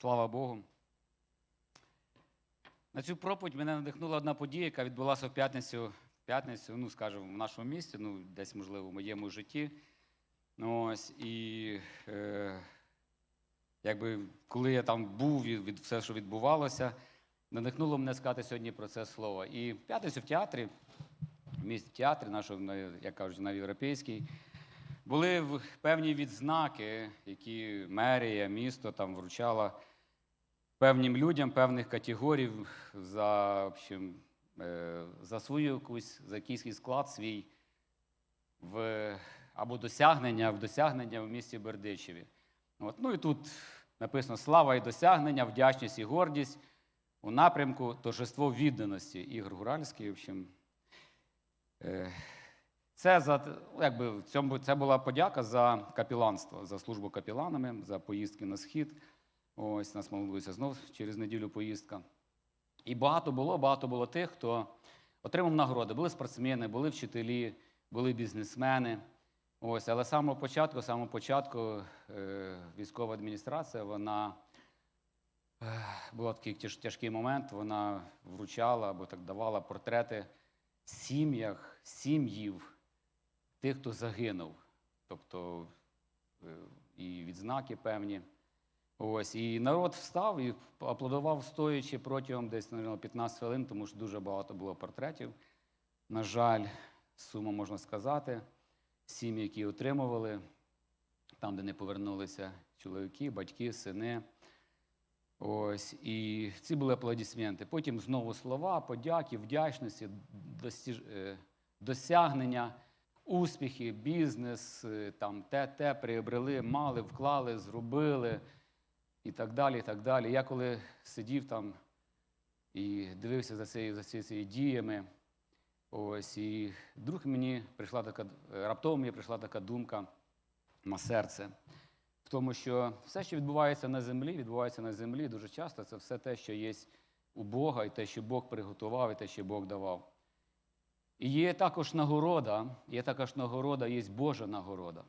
Слава Богу. На цю проповідь мене надихнула одна подія, яка відбулася в п'ятницю, п'ятницю, ну, скажімо, в нашому місті, ну, десь, можливо, в моєму житті. Ну, ось, і е, якби, коли я там був, від, від все, що відбувалося, надихнуло мене сказати сьогодні про це слово. І в п'ятницю в театрі, в місті театрі, нашого, як кажуть, на європейській, були певні відзнаки, які мерія, місто там вручала певним людям певних категорій за, в общем, е, за свою якусь, за якийсь склад свій в, або досягнення в досягнення в місті Бердичеві. От. Ну і тут написано слава і досягнення, вдячність і гордість у напрямку торжество відданості. Ігор Гуральський, в общем. Е, це, за, якби, в цьому, це була подяка за капіланство, за службу капіланами, за поїздки на схід. Ось нас молилися знов через неділю поїздка. І багато було, багато було тих, хто отримав нагороди. Були спортсмени, були вчителі, були бізнесмени. Ось, але з самого початку, самого початку е, військова адміністрація, вона е, був такий тяжкий момент, вона вручала або так давала портрети сім'ях, сім'їв тих, хто загинув. Тобто е, і відзнаки певні. Ось, і народ встав і аплодував стоячи протягом десь, мабуть, 15 хвилин, тому що дуже багато було портретів. На жаль, сума можна сказати. Сім'ї, які отримували, там, де не повернулися чоловіки, батьки, сини. Ось, і ці були аплодисменти. Потім знову слова, подяки, вдячності, достіж... е, досягнення, успіхи, бізнес, е, там, те, те приобрели, мали, вклали, зробили і так далі. і так далі. Я коли сидів там і дивився за цією за цією діями, ось, і вдруг мені прийшла така, раптово мені прийшла така думка на серце. В тому, що все, що відбувається на землі, відбувається на землі дуже часто це все те, що є у Бога, і те, що Бог приготував, і те, що Бог давав. І є також нагорода, є також нагорода, є Божа нагорода.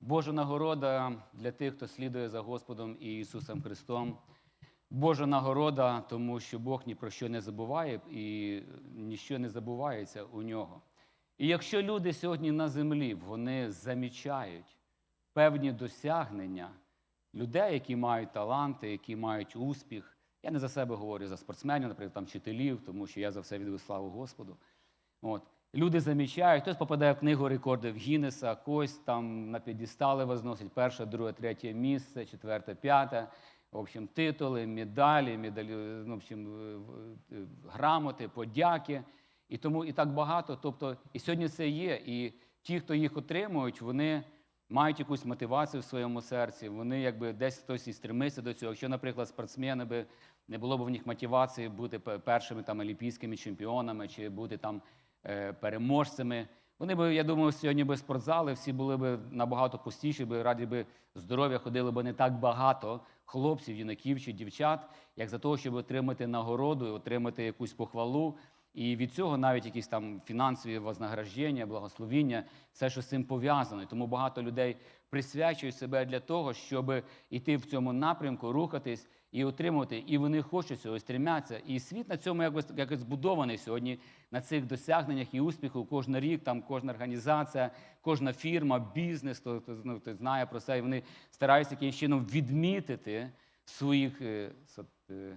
Божа нагорода для тих, хто слідує за Господом і Ісусом Христом. Божа нагорода, тому що Бог ні про що не забуває і ніщо не забувається у нього. І якщо люди сьогодні на землі вони замічають певні досягнення людей, які мають таланти, які мають успіх. Я не за себе говорю, за спортсменів, наприклад, там вчителів, тому що я за все віддаю славу Господу. От. Люди замічають, хтось попадає в книгу рекордів Гіннеса, когось там на підістали возносить перше, друге, третє місце, четверте, п'яте. В общем, титули, медалі, медалі, ну, в общем, грамоти, подяки. І тому і так багато. Тобто, і сьогодні це є. І ті, хто їх отримують, вони мають якусь мотивацію в своєму серці. Вони якби десь хтось і стремиться до цього. Якщо, наприклад, спортсмени би не було б в них мотивації бути першими там олімпійськими чемпіонами чи бути там переможцями. Вони би, я думаю, сьогодні би спортзали всі були б набагато пустіші, би раді би здоров'я ходили б не так багато хлопців, юнаків чи дівчат, як за того, щоб отримати нагороду, отримати якусь похвалу. І від цього навіть якісь там фінансові вознаграждення, благословіння, все, що з цим пов'язано. Тому багато людей присвячують себе для того, щоб йти в цьому напрямку, рухатись і отримувати. І вони хочуть цього, стремляться. І світ на цьому якось, якось збудований сьогодні на цих досягненнях і успіху. Кожен рік, там кожна організація, кожна фірма, бізнес, хто, ну, хто знає про це, і вони стараються якимось чином відмітити своїх е, е,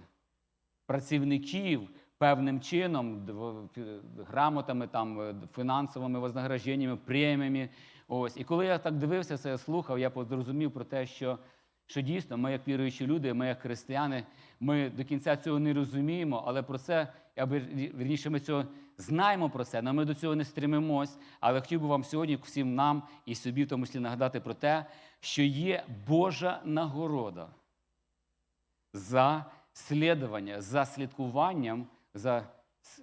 працівників певним чином, грамотами, там, е, фінансовими вознагражденнями, преміями. Ось. І коли я так дивився, це слухав, я зрозумів про те, що, що дійсно ми, як віруючі люди, ми, як християни, ми до кінця цього не розуміємо, але про це, або вірніше, ми цього знаємо про це, але ми до цього не стремимось. Але хотів би вам сьогодні, всім нам і собі, в тому числі, нагадати про те, що є Божа нагорода за слідування, за слідкуванням, за, с-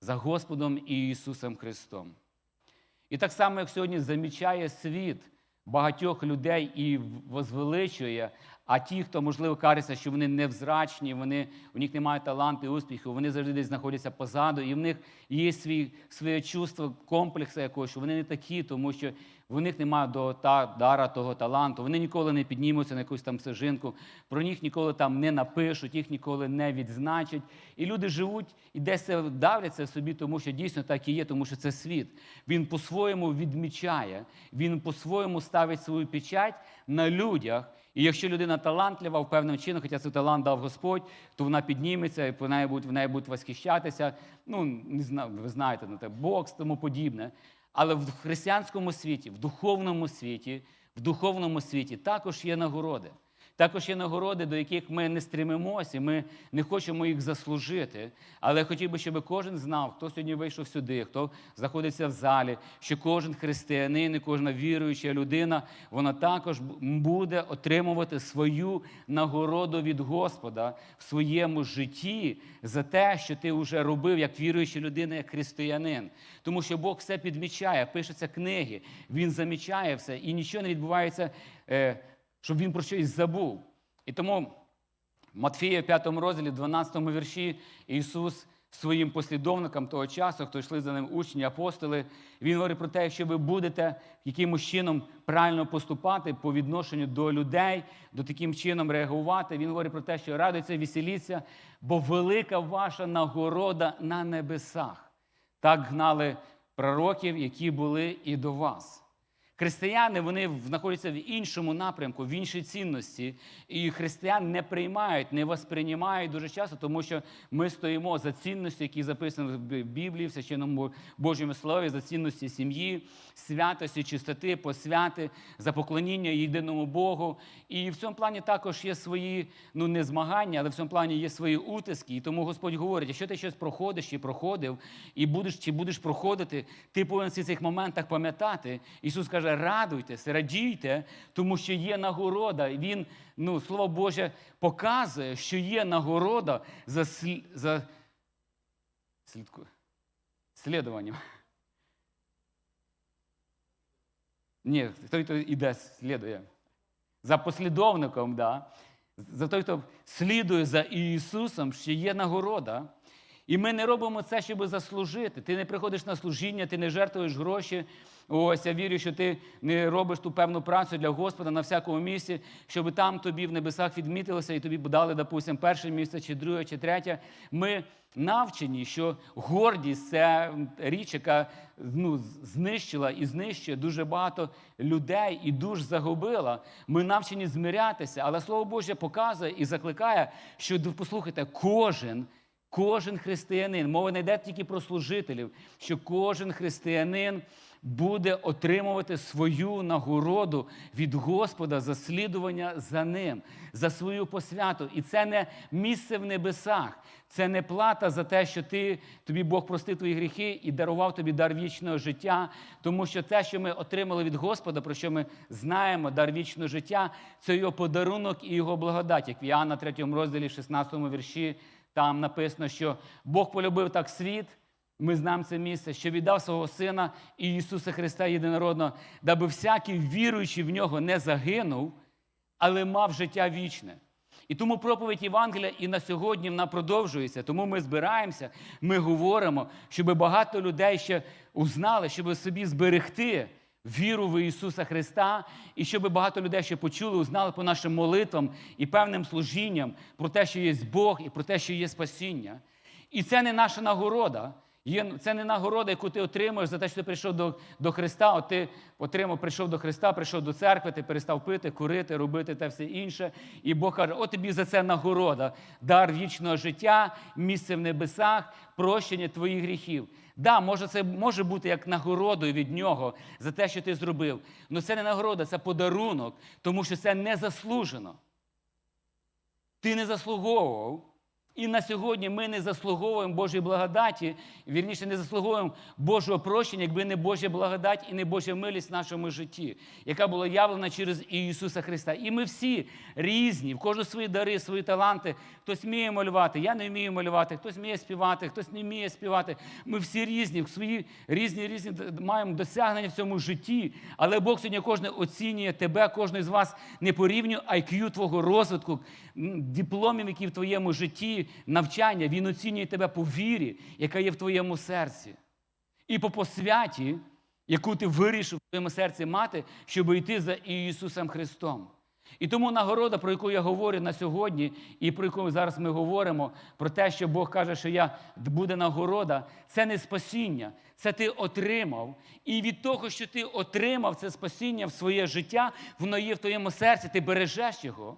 за Господом Ісусом Христом. І так само, як сьогодні замічає світ багатьох людей і возвеличує, А ті, хто, можливо, кажеться, що вони невзрачні, вони, у них немає таланту і успіху, вони завжди десь знаходяться позаду, і в них є свій, своє чувство комплексу якогось, що вони не такі, тому що в них немає до та, дара того таланту. Вони ніколи не піднімуться на якусь там стежинку, про них ніколи там не напишуть, їх ніколи не відзначать. І люди живуть і десь давляться собі, тому що дійсно так і є, тому що це світ. Він по-своєму відмічає, він по-своєму ставить свою печать на людях. І якщо людина талантлива в певним чином, хоча цей талант дав Господь, то вона підніметься, і в неї будуть, в неї будуть восхищатися. Ну, не знаю, ви знаєте, на те, бокс, тому подібне. Але в християнському світі, в духовному світі, в духовному світі також є нагороди. Також є нагороди, до яких ми не стремимося, ми не хочемо їх заслужити. Але я хотів би, щоб кожен знав, хто сьогодні вийшов сюди, хто знаходиться в залі, що кожен християнин і кожна віруюча людина, вона також буде отримувати свою нагороду від Господа в своєму житті за те, що ти вже робив як віруюча людина, як християнин. Тому що Бог все підмічає, пишеться книги, Він замічає все, і нічого не відбувається. Щоб він про щось забув. І тому Матфія, в 5 розділі, 12 вірші, Ісус своїм послідовникам того часу, хто йшли за ним учні, апостоли, Він говорить про те, що ви будете якимось чином правильно поступати по відношенню до людей, до таким чином реагувати. Він говорить про те, що радуйся, веселіться, бо велика ваша нагорода на небесах. Так гнали пророків, які були і до вас. Християни вони знаходяться в іншому напрямку, в іншій цінності. І християн не приймають, не восприймають дуже часто, тому що ми стоїмо за цінності, які записані в Біблії, в священному Божому Слові, за цінності сім'ї, святості, чистоти, посвяти, за поклоніння єдиному Богу. І в цьому плані також є свої, ну не змагання, але в цьому плані є свої утиски. І тому Господь говорить: якщо ти щось проходиш чи проходив, і будеш чи будеш проходити, ти повинен в цих моментах пам'ятати. Ісус каже, радуйтесь, радійте, тому що є нагорода. Він, ну, Слово Боже, показує, що є нагорода за, слі- за слідку... слідуванням. Ні, той, хто іде, слідує. За послідовником, да. за той, хто слідує за Ісусом, що є нагорода. І ми не робимо це, щоб заслужити. Ти не приходиш на служіння, ти не жертвуєш гроші. Ось я вірю, що ти не робиш ту певну працю для Господа на всякому місці, щоб там тобі в небесах відмітилося і тобі дали, допустимо, перше місце, чи друге, чи третє. Ми навчені, що гордість це річ, яка ну, знищила і знищує дуже багато людей і душ загубила. Ми навчені змирятися, але Слово Боже показує і закликає, що послухайте, кожен. Кожен християнин, мова не йде тільки про служителів, що кожен християнин буде отримувати свою нагороду від Господа за слідування за ним, за свою посвяту. І це не місце в небесах, це не плата за те, що ти, тобі Бог простив твої гріхи і дарував тобі дар вічного життя. Тому що те, що ми отримали від Господа, про що ми знаємо, дар вічного життя, це його подарунок і його благодать, як в Іоанна 3 розділі, 16 вірші. Там написано, що Бог полюбив так світ, ми знаємо це місце, що віддав свого Сина і Ісуса Христа єдинородного, даби всякий віруючий в нього не загинув, але мав життя вічне. І тому проповідь Євангелія і на сьогодні вона продовжується. Тому ми збираємося, ми говоримо, щоб багато людей ще узнали, щоб собі зберегти віру в Ісуса Христа, і щоб багато людей ще почули, узнали по нашим молитвам і певним служінням про те, що є Бог, і про те, що є спасіння. І це не наша нагорода. Це не нагорода, яку ти отримуєш за те, що ти прийшов до, до Христа. От ти отримав, прийшов до Христа, прийшов до церкви, ти перестав пити, курити, робити те все інше. І Бог каже: от тобі за це нагорода, дар вічного життя, місце в небесах, прощення твоїх гріхів. Да, може, це може бути як нагородою від нього за те, що ти зробив. Але це не нагорода, це подарунок, тому що це не заслужено. Ти не заслуговував, І на сьогодні ми не заслуговуємо Божої благодаті, вірніше, не заслуговуємо Божого прощення, якби не Божа благодать і не Божа милість в нашому житті, яка була явлена через Ісуса Христа. І ми всі різні, в кожного свої дари, свої таланти. Хтось вміє малювати, я не вмію малювати, хтось вміє співати, хтось не вміє співати. Ми всі різні, в свої різні різні маємо досягнення в цьому житті. Але Бог сьогодні кожен оцінює тебе, кожен з вас не по рівню IQ твого розвитку, дипломів, які в твоєму житті, навчання. Він оцінює тебе по вірі, яка є в твоєму серці. І по посвяті, яку ти вирішив в твоєму серці мати, щоб йти за Ісусом Христом. І тому нагорода, про яку я говорю на сьогодні, і про яку зараз ми говоримо, про те, що Бог каже, що я буде нагорода, це не спасіння, це ти отримав. І від того, що ти отримав це спасіння в своє життя, воно є в твоєму серці, ти бережеш його.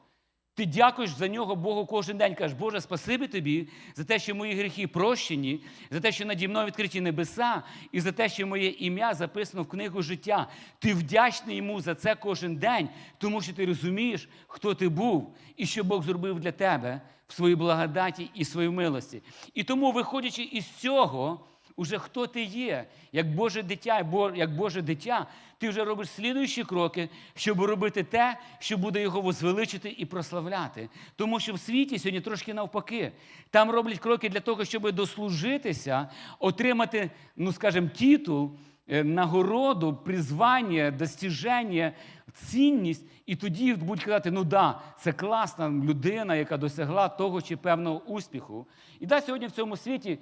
Ти дякуєш за нього Богу кожен день. Кажеш, Боже, спасибі тобі за те, що мої гріхи прощені, за те, що наді мною відкриті небеса, і за те, що моє ім'я записано в книгу життя. Ти вдячний йому за це кожен день, тому що ти розумієш, хто ти був і що Бог зробив для тебе в своїй благодаті і своїй милості. І тому, виходячи із цього, уже хто ти є, як Боже дитя, як Боже дитя, ти вже робиш слідуючі кроки, щоб робити те, що буде його возвеличити і прославляти. Тому що в світі сьогодні трошки навпаки. Там роблять кроки для того, щоб дослужитися, отримати, ну скажімо, титул, е, нагороду, призвання, достіження, цінність. І тоді будуть казати, ну да, це класна людина, яка досягла того чи певного успіху. І да, сьогодні в цьому світі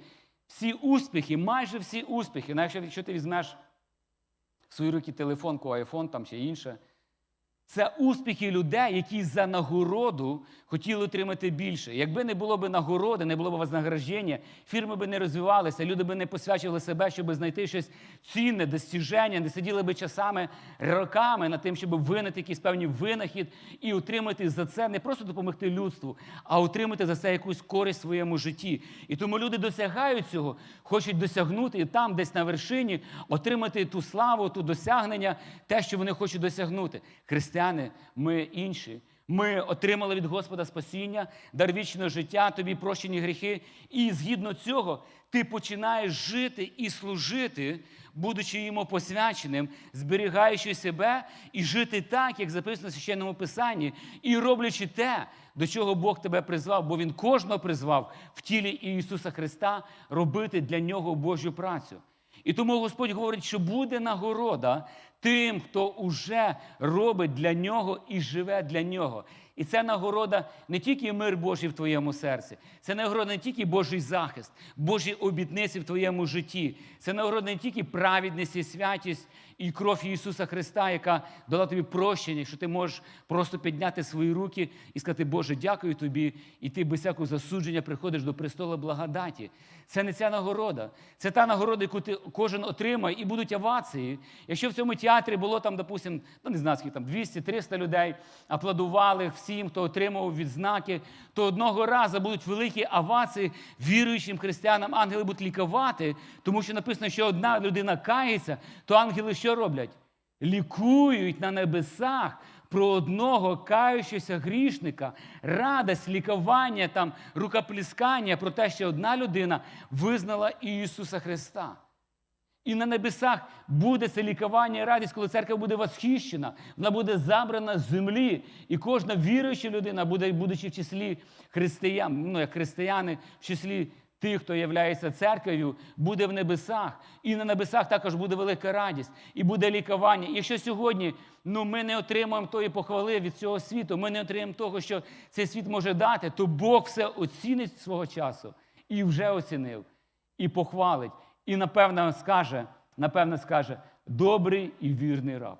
всі успіхи, майже всі успіхи, навіть якщо ти візьмеш в свої руки телефон, айфон там чи інше. Це успіхи людей, які за нагороду хотіли отримати більше. Якби не було б нагороди, не було б вознаграждення, фірми би не розвивалися, люди би не посвячували себе, щоб знайти щось цінне, достіження, не сиділи би часами, роками над тим, щоб винайти якийсь певний винахід і отримати за це не просто допомогти людству, а отримати за це якусь користь в своєму житті. І тому люди досягають цього, хочуть досягнути і там, десь на вершині, отримати ту славу, ту досягнення, те, що вони хочуть досягнути. Християни, ми інші. Ми отримали від Господа спасіння, дар вічного життя, тобі прощені гріхи. І згідно цього ти починаєш жити і служити, будучи йому посвяченим, зберігаючи себе і жити так, як записано в священному писанні, і роблячи те, до чого Бог тебе призвав, бо Він кожного призвав в тілі Ісуса Христа робити для нього Божу працю. І тому Господь говорить, що буде нагорода тим, хто уже робить для нього і живе для нього. І це нагорода не тільки мир Божий в твоєму серці, це нагорода не тільки Божий захист, Божі обітниці в твоєму житті. Це нагорода не тільки праведність і святість і кров Ісуса Христа, яка дала тобі прощення, що ти можеш просто підняти свої руки і сказати, Боже, дякую тобі, і ти без всякого засудження приходиш до престолу благодаті. Це не ця нагорода. Це та нагорода, яку ти кожен отримає, і будуть овації. Якщо в цьому театрі було там, допустим, ну не знаю, скільки там 200-300 людей аплодували всім, хто отримав відзнаки, то одного разу будуть великі овації віруючим християнам. Ангели будуть лікувати, тому що написано, що одна людина кається, то ангели що роблять? Лікують на небесах про одного каючогося грішника, радость, лікування, там, рукопліскання про те, що одна людина визнала Ісуса Христа. І на небесах буде це лікування і радість, коли церква буде восхищена, вона буде забрана з землі. І кожна віруюча людина, буде, будучи в числі християн, ну як християни, в числі тих, хто є церквою, буде в небесах. І на небесах також буде велика радість, і буде лікування. І якщо сьогодні ну, ми не отримаємо тої похвали від цього світу, ми не отримаємо того, що цей світ може дати, то Бог все оцінить свого часу і вже оцінив, і похвалить. І напевно скаже, напевно скаже, добрий і вірний раб.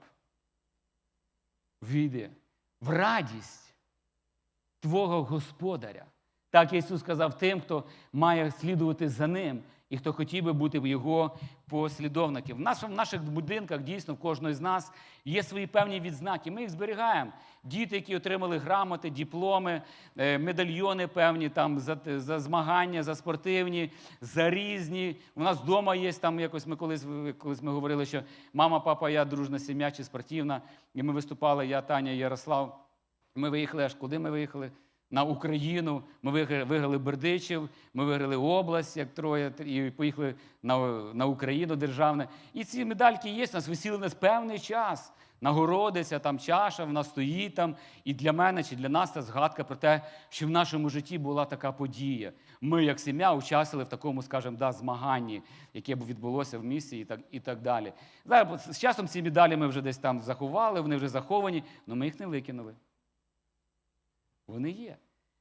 Війди в радість Твого Господаря. Так Ісус сказав тим, хто має слідувати за ним і хто хотів би бути в його послідовників. В в наших будинках дійсно в кожного з нас є свої певні відзнаки. Ми їх зберігаємо. Діти, які отримали грамоти, дипломи, е, медальйони певні там за, за змагання, за спортивні, за різні. У нас вдома є там якось. Ми колись колись ми говорили, що мама, папа, я дружна сім'я чи спортивна. І ми виступали, я, Таня, Ярослав. Ми виїхали аж куди ми виїхали? На Україну. Ми виграли, Бердичів, ми виграли область, як троє, і поїхали на, на Україну державне. І ці медальки є, нас висіли на певний час. Нагородиться, там чаша, вона стоїть там. І для мене чи для нас це згадка про те, що в нашому житті була така подія. Ми, як сім'я, участвували в такому, скажімо, да, змаганні, яке б відбулося в місті і так, і так далі. Зараз з часом ці медалі ми вже десь там заховали, вони вже заховані, але ми їх не викинули. Вони є.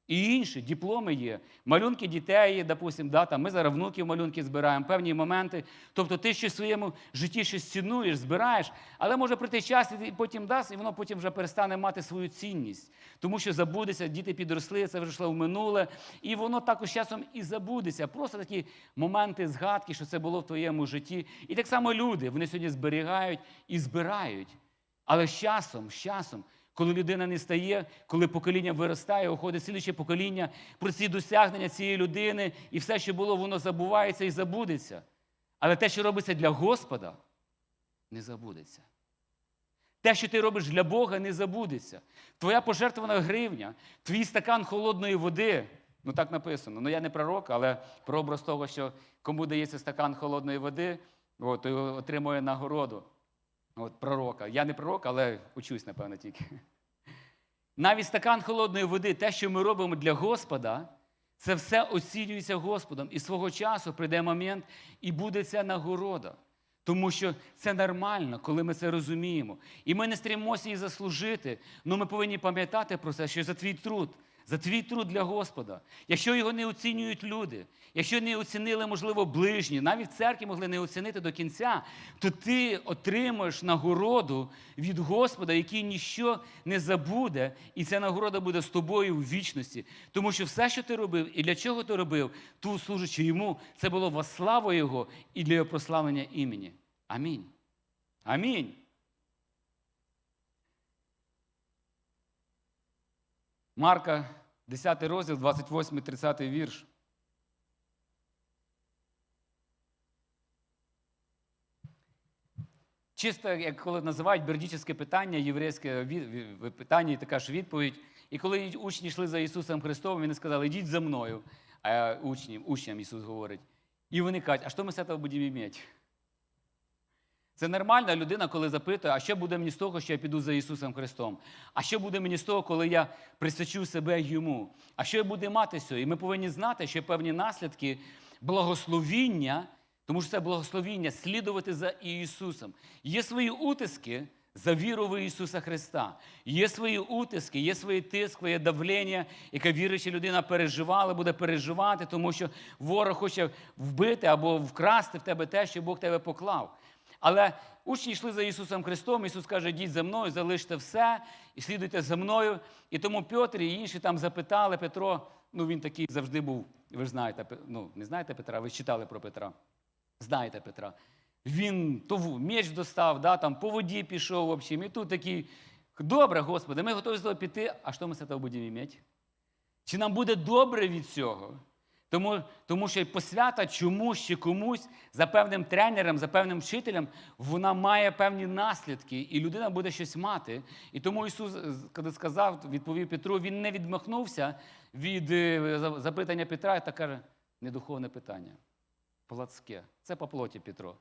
І інші дипломи є. Малюнки дітей допустим, да, там, ми зараз внуків малюнки збираємо, певні моменти. Тобто ти щось в своєму житті щось цінуєш, збираєш, але може прийти час, і потім дасть, і воно потім вже перестане мати свою цінність. Тому що забудеться, діти підросли, це вже йшло в минуле, і воно також часом і забудеться. Просто такі моменти згадки, що це було в твоєму житті. І так само люди, вони сьогодні зберігають і збирають. Але з часом, з часом, коли людина не стає, коли покоління виростає, уходить слідче покоління про ці досягнення цієї людини, і все, що було, воно забувається і забудеться. Але те, що робиться для Господа, не забудеться. Те, що ти робиш для Бога, не забудеться. Твоя пожертвована гривня, твій стакан холодної води. Ну так написано. Ну я не пророк, але прообраз того, що кому дається стакан холодної води, от, той отримує нагороду. От пророка. Я не пророк, але учусь, напевно, тільки. Навіть стакан холодної води, те, що ми робимо для Господа, це все оцінюється Господом. І свого часу прийде момент, і буде ця нагорода. Тому що це нормально, коли ми це розуміємо. І ми не стремимося її заслужити, але ми повинні пам'ятати про це, що за твій труд, за твій труд для Господа. Якщо його не оцінюють люди, якщо не оцінили, можливо, ближні, навіть церкві могли не оцінити до кінця, то ти отримаєш нагороду від Господа, який ніщо не забуде, і ця нагорода буде з тобою в вічності. Тому що все, що ти робив, і для чого ти робив, ту служачи йому, це було во славу Його і для його прославлення імені. Амінь. Амінь. Марка, 10 розділ, 28-30 вірш. Чисто, як коли називають бердічне питання, єврейське питання, і така ж відповідь. І коли учні йшли за Ісусом Христовим, вони сказали, йдіть за мною. А учням, учням Ісус говорить. І вони кажуть, а що ми з цього будемо мати? Це нормальна людина, коли запитує, а що буде мені з того, що я піду за Ісусом Христом? А що буде мені з того, коли я присвячу себе Йому? А що я буду мати з цього? І ми повинні знати, що певні наслідки благословіння, тому що це благословіння слідувати за Ісусом. Є свої утиски за віру в Ісуса Христа. Є свої утиски, є свої тиск, своє давлення, яке віруюча людина переживала, буде переживати, тому що ворог хоче вбити або вкрасти в тебе те, що Бог тебе поклав. Але учні йшли за Ісусом Христом, Ісус каже, йдіть за мною, залиште все і слідуйте за мною. І тому Петр і інші там запитали Петро, ну він такий завжди був, ви ж знаєте, ну не знаєте Петра, ви читали про Петра. Знаєте Петра. Він то меч достав, да, там, по воді пішов, в общем, і тут такий, добре, Господи, ми готові з того піти, а що ми з цього будемо мати? Чи нам буде добре від цього? Тому, тому що посвята чомусь чи комусь за певним тренером, за певним вчителем, вона має певні наслідки, і людина буде щось мати. І тому Ісус, е, коли сказав, відповів Петру, він не відмахнувся від е, запитання Петра та каже, не духовне питання, плотське. Це по плоті Петро.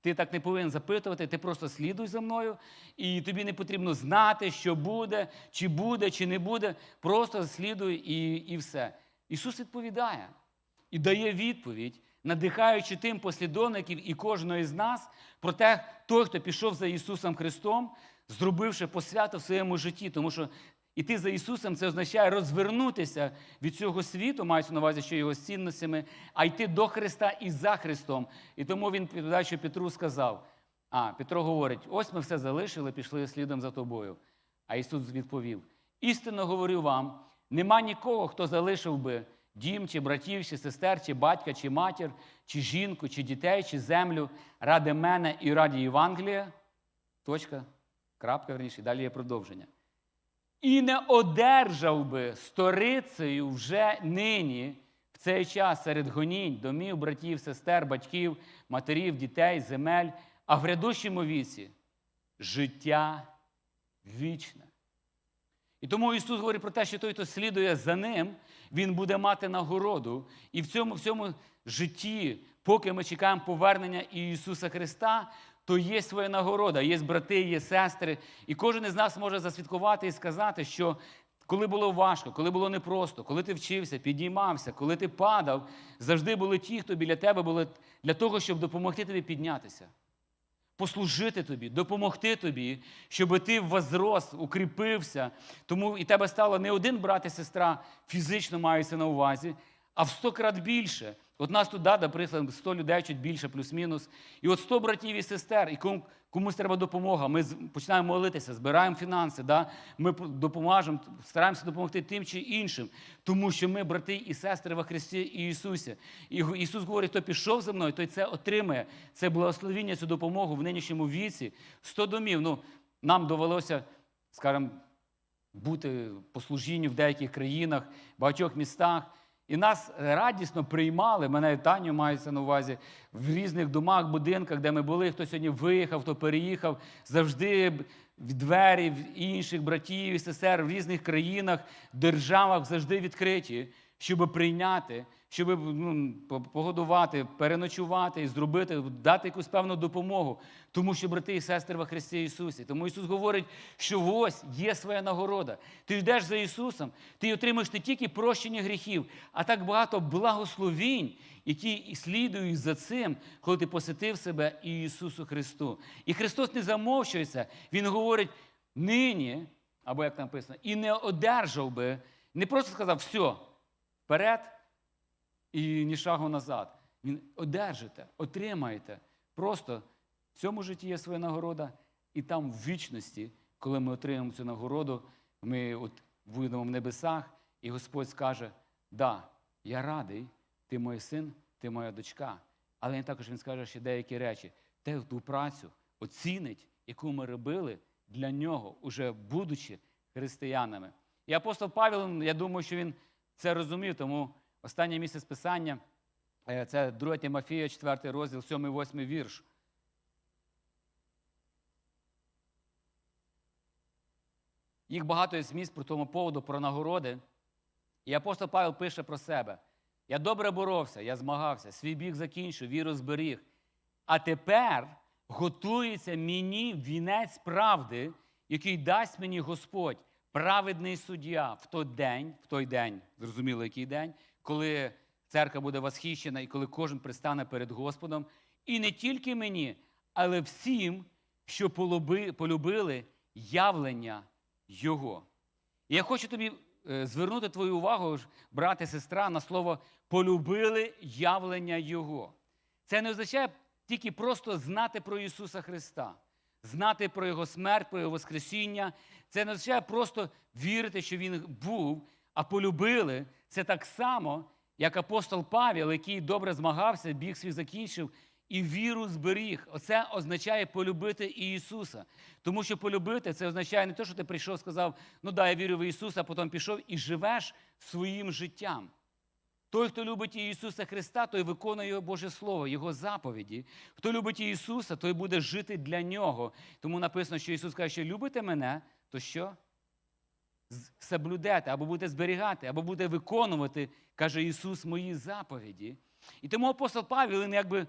Ти так не повинен запитувати, ти просто слідуй за мною, і тобі не потрібно знати, що буде, чи буде, чи не буде. Просто слідуй і, і все. Ісус відповідає і дає відповідь, надихаючи тим послідовників і кожного з нас про те, той, хто пішов за Ісусом Христом, зробивши посвяту в своєму житті. Тому що іти за Ісусом це означає розвернутися від цього світу, мається на увазі, що його з цінностями, а йти до Христа і за Христом. І тому він, відповідаючи Петру, сказав: А, Петро говорить: ось ми все залишили, пішли слідом за тобою. А Ісус відповів: істинно говорю вам, нема нікого, хто залишив би дім, чи братів, чи сестер, чи батька, чи матір, чи жінку, чи дітей, чи землю ради мене і раді Євангелія. Точка, крапка, верніше, далі є продовження. І не одержав би сторицею вже нині, в цей час серед гонінь, домів, братів, сестер, батьків, матерів, дітей, земель, а в грядущому віці життя вічне. І тому Ісус говорить про те, що той, хто слідує за ним, він буде мати нагороду. І в цьому всьому житті, поки ми чекаємо повернення Ісуса Христа, то є своя нагорода, є брати, є сестри. І кожен із нас може засвідкувати і сказати, що коли було важко, коли було непросто, коли ти вчився, підіймався, коли ти падав, завжди були ті, хто біля тебе були для того, щоб допомогти тобі піднятися послужити тобі, допомогти тобі, щоб ти возрос, укріпився. Тому і тебе стало не один брат і сестра, фізично маються на увазі, а в сто крат більше. От нас тут да, наприклад, 100 людей чуть більше, плюс-мінус. І от 100 братів і сестер, і кому, комусь треба допомога. Ми починаємо молитися, збираємо фінанси, да? ми допоможемо, стараємося допомогти тим чи іншим, тому що ми брати і сестри во Христі і Ісусі. І Ісус говорить, хто пішов за мною, той це отримає. Це благословіння, цю допомогу в нинішньому віці. 100 домів. Ну, нам довелося, скажімо, бути по служінню в деяких країнах, в багатьох містах. І нас радісно приймали, мене і Таню мається на увазі, в різних домах, будинках, де ми були. Хто сьогодні виїхав, хто переїхав, завжди в двері в інших братів і сестер в різних країнах, державах завжди відкриті, щоб прийняти, щоб ну, погодувати, переночувати зробити, дати якусь певну допомогу. Тому що брати і сестри во Христі Ісусі. Тому Ісус говорить, що ось є своя нагорода. Ти йдеш за Ісусом, ти отримаєш не тільки прощення гріхів, а так багато благословінь, які слідують за цим, коли ти посвятив себе і Ісусу Христу. І Христос не замовчується, Він говорить нині, або як там написано, і не одержав би, не просто сказав, все, вперед і ні шагу назад. Він одержите, отримаєте. Просто в цьому житті є своя нагорода, і там в вічності, коли ми отримаємо цю нагороду, ми от вийдемо в небесах, і Господь скаже: Да, я радий, ти мій син, ти моя дочка. Але він також він скаже ще деякі речі. Те ту працю оцінить, яку ми робили для нього, уже будучи християнами. І апостол Павел, я думаю, що він це розумів, тому останнє місце писання е, це 2 Тимофія, 4 розділ, 7-8 вірш. Їх багато є зміст про тому поводу, про нагороди. І апостол Павел пише про себе: Я добре боровся, я змагався, свій біг закінчив, віру зберіг. А тепер готується мені вінець правди, який дасть мені Господь, праведний суддя в той день, в той день, зрозуміло, який день, коли церква буде восхищена і коли кожен пристане перед Господом. І не тільки мені, але всім, що полюбили явлення Його. І я хочу тобі е, звернути твою увагу, брат і сестра, на слово полюбили явлення Його. Це не означає тільки просто знати про Ісуса Христа, знати про Його смерть, про Його Воскресіння. Це не означає просто вірити, що Він був, а полюбили. Це так само, як апостол Павел, який добре змагався, біг свій закінчив і віру зберіг. Оце означає полюбити Ісуса. Тому що полюбити це означає не те, що ти прийшов, сказав, ну да, я вірю в Ісуса, а потім пішов і живеш своїм життям. Той, хто любить Ісуса Христа, той виконує Його Боже Слово, Його заповіді. Хто любить Ісуса, той буде жити для Нього. Тому написано, що Ісус каже, що любите мене, то що? Соблюдете, або будете зберігати, або будете виконувати, каже Ісус, мої заповіді. І тому апостол Павел, він якби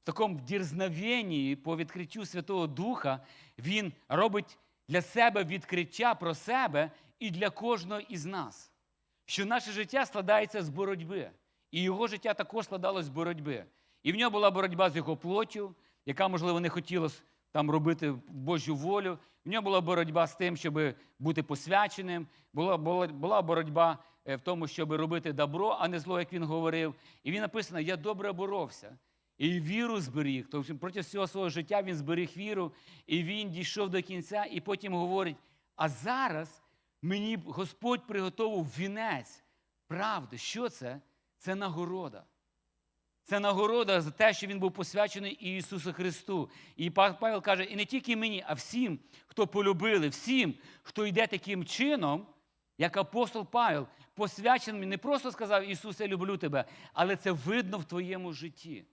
в такому дірзновенні по відкриттю Святого Духа, він робить для себе відкриття про себе і для кожного із нас що наше життя складається з боротьби. І його життя також складалось з боротьби. І в нього була боротьба з його плоттю, яка, можливо, не хотіла там робити Божу волю. В нього була боротьба з тим, щоб бути посвяченим. Була, була, була боротьба е, в тому, щоб робити добро, а не зло, як він говорив. І він написано: Я добре боровся. І віру зберіг. Тобто проти всього свого життя він зберіг віру, і він дійшов до кінця, і потім говорить: а зараз мені Господь приготував вінець правди. Що це? Це нагорода. Це нагорода за те, що він був посвячений Ісусу Христу. І Павел каже, і не тільки мені, а всім, хто полюбили, всім, хто йде таким чином, як апостол Павел, посвячений, не просто сказав Ісус, я люблю тебе, але це видно в твоєму житті.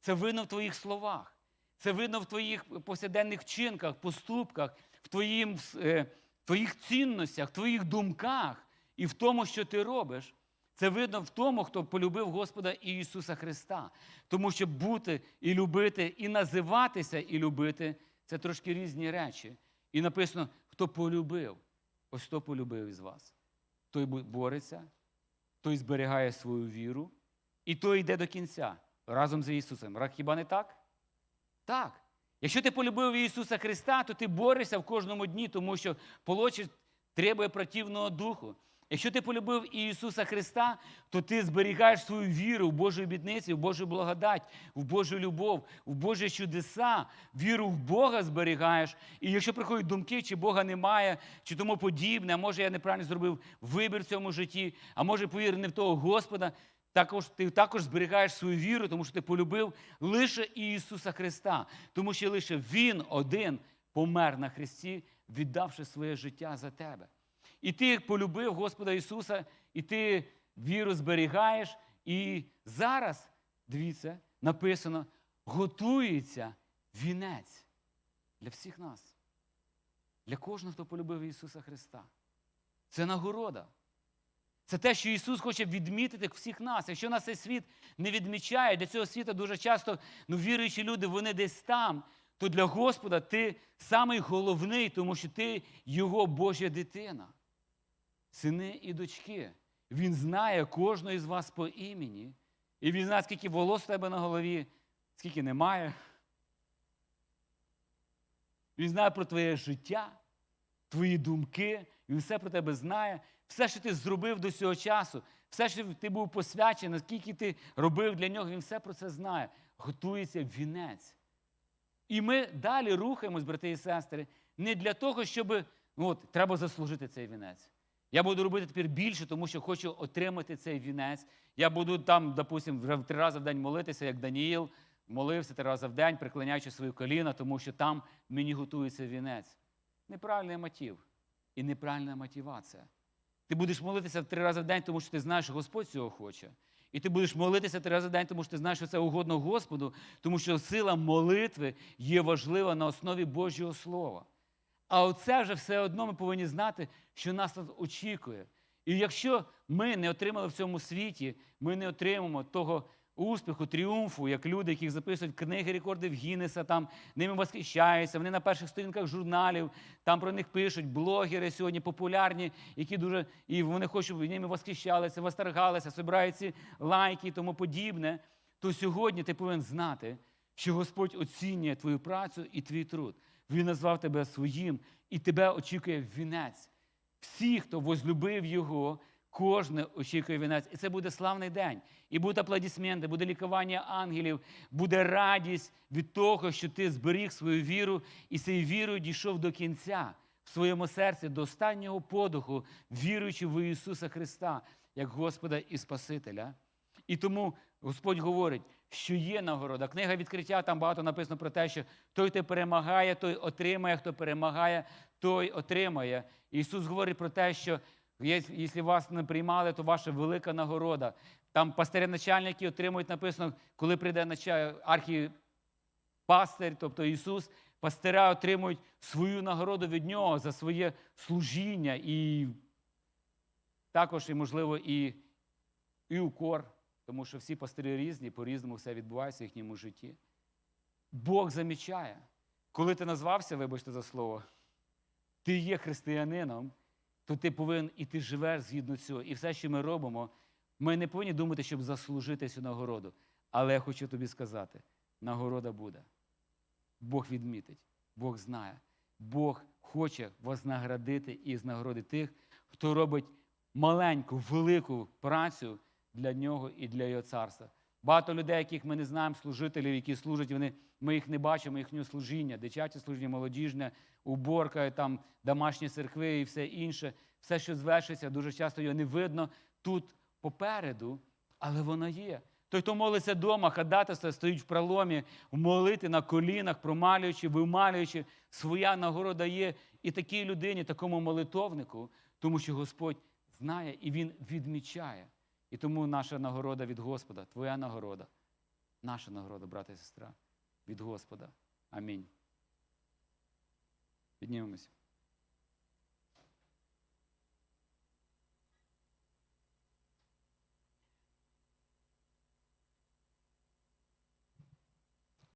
Це видно в твоїх словах. Це видно в твоїх повсякденних вчинках, поступках, в твоїм е, в твоїх цінностях, в твоїх думках і в тому, що ти робиш. Це видно в тому, хто полюбив Господа Ісуса Христа. Тому що бути і любити, і називатися і любити це трошки різні речі. І написано, хто полюбив. Ось хто полюбив із вас. Той бореться, той зберігає свою віру, і той йде до кінця разом з Ісусом. Хіба не так? Так. Якщо ти полюбив Ісуса Христа, то ти борешся в кожному дні, тому що полочить требує противного духу. Якщо ти полюбив Ісуса Христа, то ти зберігаєш свою віру в Божу обітниці, в Божу благодать, в Божу любов, в Божі чудеса, віру в Бога зберігаєш. І якщо приходять думки, чи Бога немає, чи тому подібне, а може я неправильно зробив вибір в цьому житті, а може повір не в того Господа, також ти також зберігаєш свою віру, тому що ти полюбив лише Ісуса Христа, тому що лише Він один помер на Христі, віддавши своє життя за тебе. І ти полюбив Господа Ісуса, і ти віру зберігаєш. І зараз, дивіться, написано, готується вінець для всіх нас, для кожного, хто полюбив Ісуса Христа. Це нагорода. Це те, що Ісус хоче відмітити всіх нас. Якщо нас цей світ не відмічає, для цього світу дуже часто ну, віруючі люди, вони десь там, то для Господа ти самий головний, тому що ти Його Божа дитина. Сини і дочки. Він знає кожного із вас по імені. І він знає, скільки волос у тебе на голові, скільки немає. Він знає про твоє життя, твої думки, він все про тебе знає, все, що ти зробив до цього часу, все, що ти був посвячений, скільки ти робив для нього, він все про це знає. Готується вінець. І ми далі рухаємось, брати і сестри, не для того, щоб ну, от, треба заслужити цей вінець. Я буду робити тепер більше, тому що хочу отримати цей вінець. Я буду там, допустимо, вже три рази в день молитися, як Даніїл, молився три рази в день, приклоняючи свої коліна, тому що там мені готується вінець. Неправильний мотив і неправильна мотивація. Ти будеш молитися три рази в день, тому що ти знаєш, що Господь цього хоче. І ти будеш молитися три рази в день, тому що ти знаєш, що це угодно Господу, тому що сила молитви є важлива на основі Божого Слова. А оце вже все одно ми повинні знати, що нас очікує. І якщо ми не отримали в цьому світі, ми не отримаємо того успіху, тріумфу, як люди, яких записують книги рекордів Гіннеса, там ними восхищаються, вони на перших сторінках журналів, там про них пишуть блогери сьогодні популярні, які дуже і вони хочуть, щоб ними восхищалися, восторгалися, збирають ці лайки і тому подібне. То сьогодні ти повинен знати, що Господь оцінює твою працю і твій труд. Він назвав тебе своїм, і тебе очікує вінець. Всі, хто возлюбив його, кожен очікує вінець. І це буде славний день. І будуть аплодисменти, буде лікування ангелів, буде радість від того, що ти зберіг свою віру і цією вірою дійшов до кінця в своєму серці, до останнього подуху, віруючи в Ісуса Христа, як Господа і Спасителя. І тому Господь говорить, що є нагорода. Книга відкриття, там багато написано про те, що той, хто перемагає, той отримає, хто перемагає, той отримає. Ісус говорить про те, що якщо вас не приймали, то ваша велика нагорода. Там пастирі начальники отримують написано, коли прийде архіпастир, тобто Ісус, пастиря отримують свою нагороду від нього за своє служіння і також, і, можливо, і, і укор, тому що всі пастирі різні, по-різному все відбувається в їхньому житті. Бог замічає, коли ти назвався, вибачте за слово, ти є християнином, то ти повинен і ти живеш згідно цього. І все, що ми робимо, ми не повинні думати, щоб заслужити цю нагороду. Але я хочу тобі сказати: нагорода буде. Бог відмітить, Бог знає. Бог хоче вознаградити і знагородити тих, хто робить маленьку, велику працю для нього і для його царства. Багато людей, яких ми не знаємо, служителів, які служать, вони, ми їх не бачимо, їхнього служіння, дитяче служіння, молодіжне, уборка, там, домашні церкви і все інше. Все, що звершиться, дуже часто його не видно тут попереду, але воно є. Той, хто молиться вдома, ходатайство, стоїть в проломі, молити на колінах, промалюючи, вималюючи, своя нагорода є і такій людині, такому молитовнику, тому що Господь знає і Він відмічає. І тому наша нагорода від Господа, твоя нагорода, наша нагорода, брата і сестра, від Господа. Амінь. Піднімемося.